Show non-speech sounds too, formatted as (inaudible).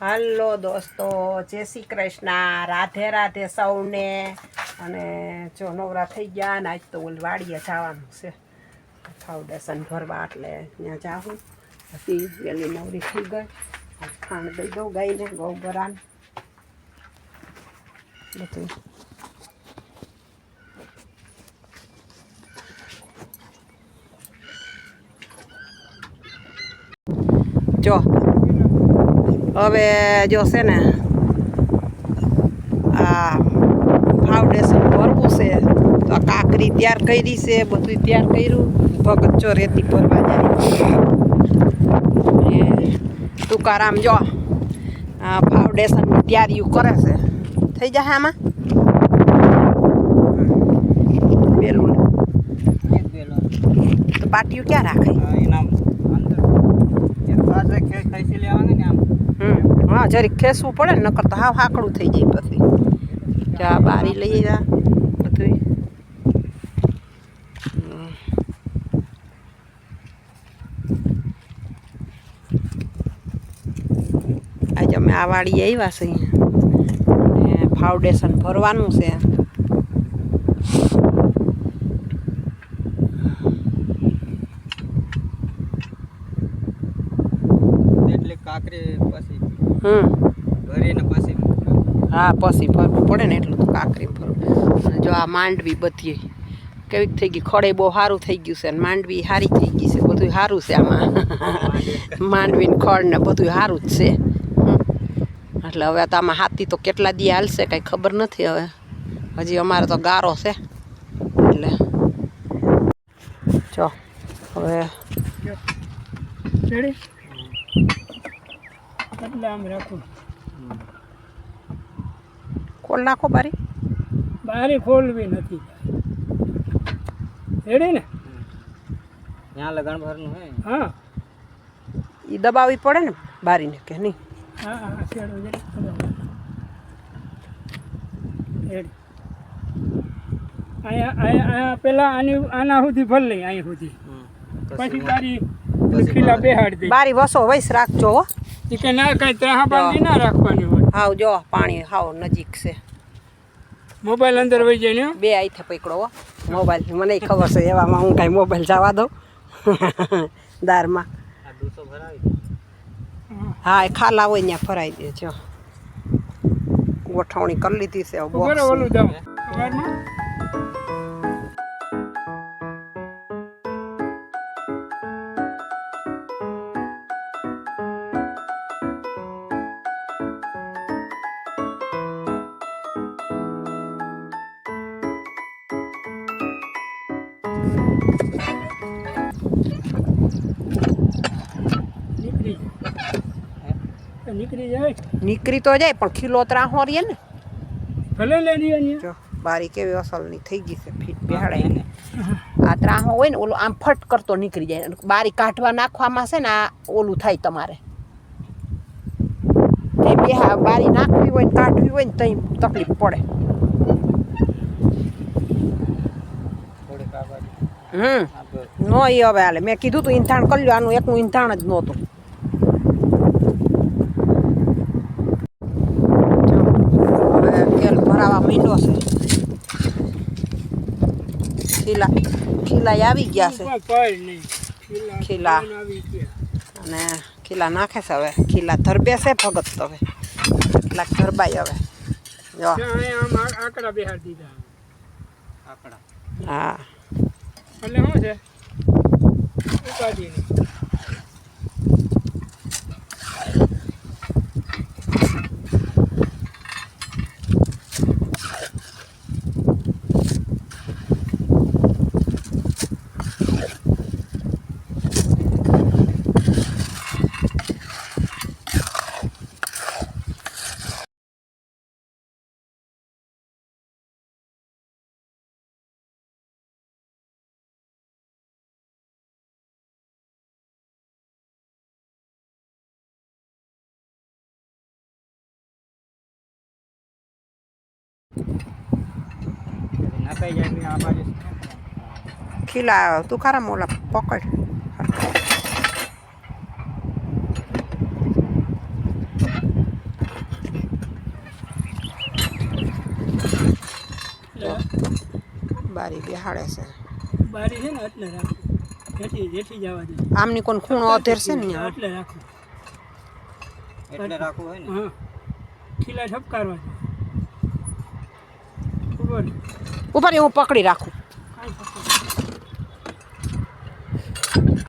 હાલો દોસ્તો, જય શ્રી કૃષ્ણ, રાધે રાધે સૌને. અને જો નવરા થઈ ગયા ને આજ તો ઓલી વાડીએ જવાનું છે. ફાઉન્ડેશન ભરવા એટલે ત્યાં જાઉં પછી પેલી નવરી થઈ ગઈ. આજ ખાણ દઈ દઉં ગાઈને ગૌબરાન બધું. જો હવે જો છે ને આ ફાઉન્ડેશન ભરવું છે તો આ કાકરી તૈયાર કરી છે બધું તૈયાર કર્યું. ભગત રેતી ભરવા જાય. એ તુકારામ જો આ ફાઉન્ડેશનની તૈયારીઓ કરે છે. થઈ જશે આમાં? પેલું તો પાટિયું ક્યાં રાખે? એના અંદર. લેવાનું ને આમ. હમ. હા, જરીક ખેસવું પડે ને નકર તો હાવ હાકડું થઈ જાય પછી. ચા બારી લઈ જા બધું આજે અમે આ વાડી આવ્યા છીએ. ફાઉન્ડેશન ભરવાનું છે એટલે કાકરી પછી હમ. ભરીને પછી હા પછી ફરવું પડે ને એટલું તો કાકરી ફરવું જો આ માંડવી બધી કેવીક થઈ ગઈ. ખડે બહુ સારું થઈ ગયું છે અને માંડવી સારી થઈ ગઈ છે. બધું સારું છે આમાં. માંડવી. ને ખડ ને બધું સારું જ છે. હમ. એટલે હવે તો આમાં હાથી તો કેટલા દી હાલશે કાંઈ ખબર નથી હવે. હજી અમારે તો ગારો છે. એટલે જો હવે રેડી? એટલે આમ રાખું. ખોલ નાખો બારી. બારી ખોલવી નથી. રેડી ને? ત્યાં લગણ ભરનું હે. હા. એ દબાવવી પડે ને બારીને કે નહીં? હા હા છેડો રેડી. અહીંયા અહીંયા પેલા આની આના સુધી ભર લઈ અહીં સુધી. પછી બારી ખીલા બારી. બેહાડી દઈ બારી વસો વૈસ રાખજો હો. એ કે ના કઈ ત્રાહા બાંધી ના રાખવાની હોય. હાવ જો પાણી હાવ નજીક છે. મોબાઈલ અંદર વહી જાય ને બે આઈથે પકડો હો. મોબાઈલ મને ખબર છે એવામાં હું કાંઈ મોબાઈલ જવા દઉં. (laughs) દારમાં. હા એ ખાલા હોય ત્યાં ફરાઈ દે જો. ગોઠવણી કરી લીધી છે હવે નીકળી જાય તો નીકળી જાય તો જાય પણ ખીલો ત્રાહો રે ને. ભલે લઈ લઈએ જો બારી કેવી અસલની થઈ ગઈ છે ફીટ બેહાડાઈને આ ત્રાહો હોય ને ઓલું આમ ફટ કરતો નીકળી જાય. બારી કાઢવા નાખવામાં છે ને આ ઓલું થાય તમારે. તે બે બારી નાખવી હોય ને કાઢવી હોય ને તઈ તકલીફ પડે. હમ. નો એ હવે હાલે. મેં કીધું તું ઈંધાણ કરી લ્યો. આનું એકનું ઈંધાણ જ નહોતું. હવે તેલ ભરાવા માંડ્યો છે. ખીલા ખીલા આવી ગયા છે. ઉપર પડ નહીં. ખીલા ખીલા. પડીને આવી ગયા? અને ખીલા નાખે છે હવે. ખીલા ધરબે છે ભગત તો હવે. કેટલાક ધરબાઈ હવે. જો. ત્યાં અહીંયા આમ આ- આંકડા બેહાડી દીધા. આકડા. હા. એટલે શું છે? ઉપાધિ ખીલા તું ખરા મોલા પકડ. બારી બેહાડે છે. બારી છે ને એટલે રાખો. જેથી જેથી જવા દે. આમની કોણ ખૂણો અધેરશે ને એટલે રાખો. એટલે રાખો હોય ને? હા. ખીલા ઠપકારવા ઉપર હું પકડી રાખું.